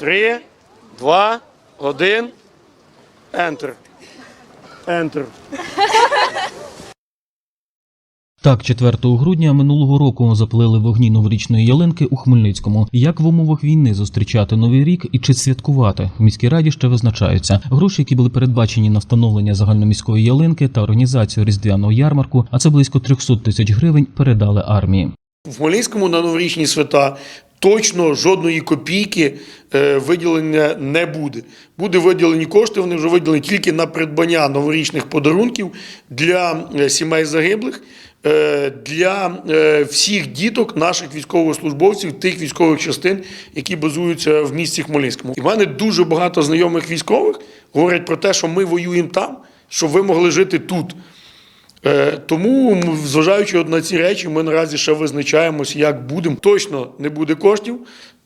три, два, один. Enter. Enter. Так, 4 грудня минулого року запалили вогні новорічної ялинки у Хмельницькому. Як в умовах війни зустрічати новий рік і чи святкувати в міській раді ще визначаються гроші, які були передбачені на встановлення загальноміської ялинки та організацію різдвяного ярмарку, а це близько 300 тисяч гривень, передали армії. В Хмельницькому на новорічні свята точно жодної копійки е, виділення не буде. Буде виділені кошти, вони вже виділені тільки на придбання новорічних подарунків для е, сімей загиблих, е, для всіх діток наших військовослужбовців, тих військових частин, які базуються в місті Хмельницькому. І в мене дуже багато знайомих військових говорять про те, що ми воюємо там, щоб ви могли жити тут. Е, Тому, зважаючи на ці речі, ми наразі ще визначаємось, як будемо. Точно не буде коштів,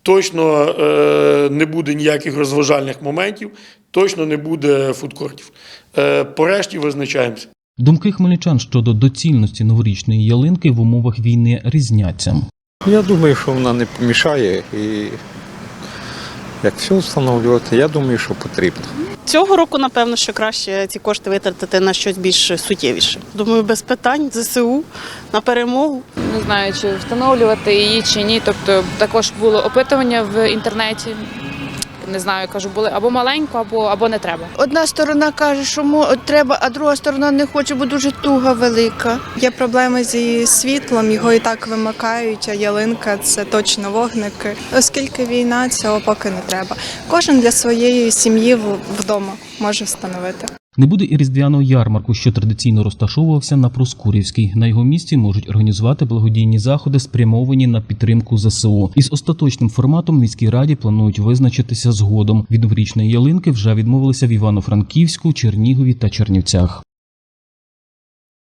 точно е, не буде ніяких розважальних моментів, точно не буде фудкортів. Е, Порешті визначаємося. Думки хмельничан щодо доцільності новорічної ялинки в умовах війни різняться. Я думаю, що вона не помішає і як все встановлювати, я думаю, що потрібно. Цього року, напевно, що краще ці кошти витратити на щось більш суттєвіше. Думаю, без питань ЗСУ на перемогу. не знаю, чи встановлювати її чи ні. Тобто також було опитування в інтернеті. Не знаю, кажу, були або маленько, або, або не треба. Одна сторона каже, що треба, а друга сторона не хоче, бо дуже туга велика. Є проблеми зі світлом, його і так вимикають, а ялинка це точно вогники. Оскільки війна, цього поки не треба. Кожен для своєї сім'ї вдома може встановити. Не буде і різдвяного ярмарку, що традиційно розташовувався на Проскурівській. На його місці можуть організувати благодійні заходи, спрямовані на підтримку ЗСУ. Із остаточним форматом міській раді планують визначитися згодом. Від новорічної ялинки вже відмовилися в Івано-Франківську, Чернігові та Чернівцях.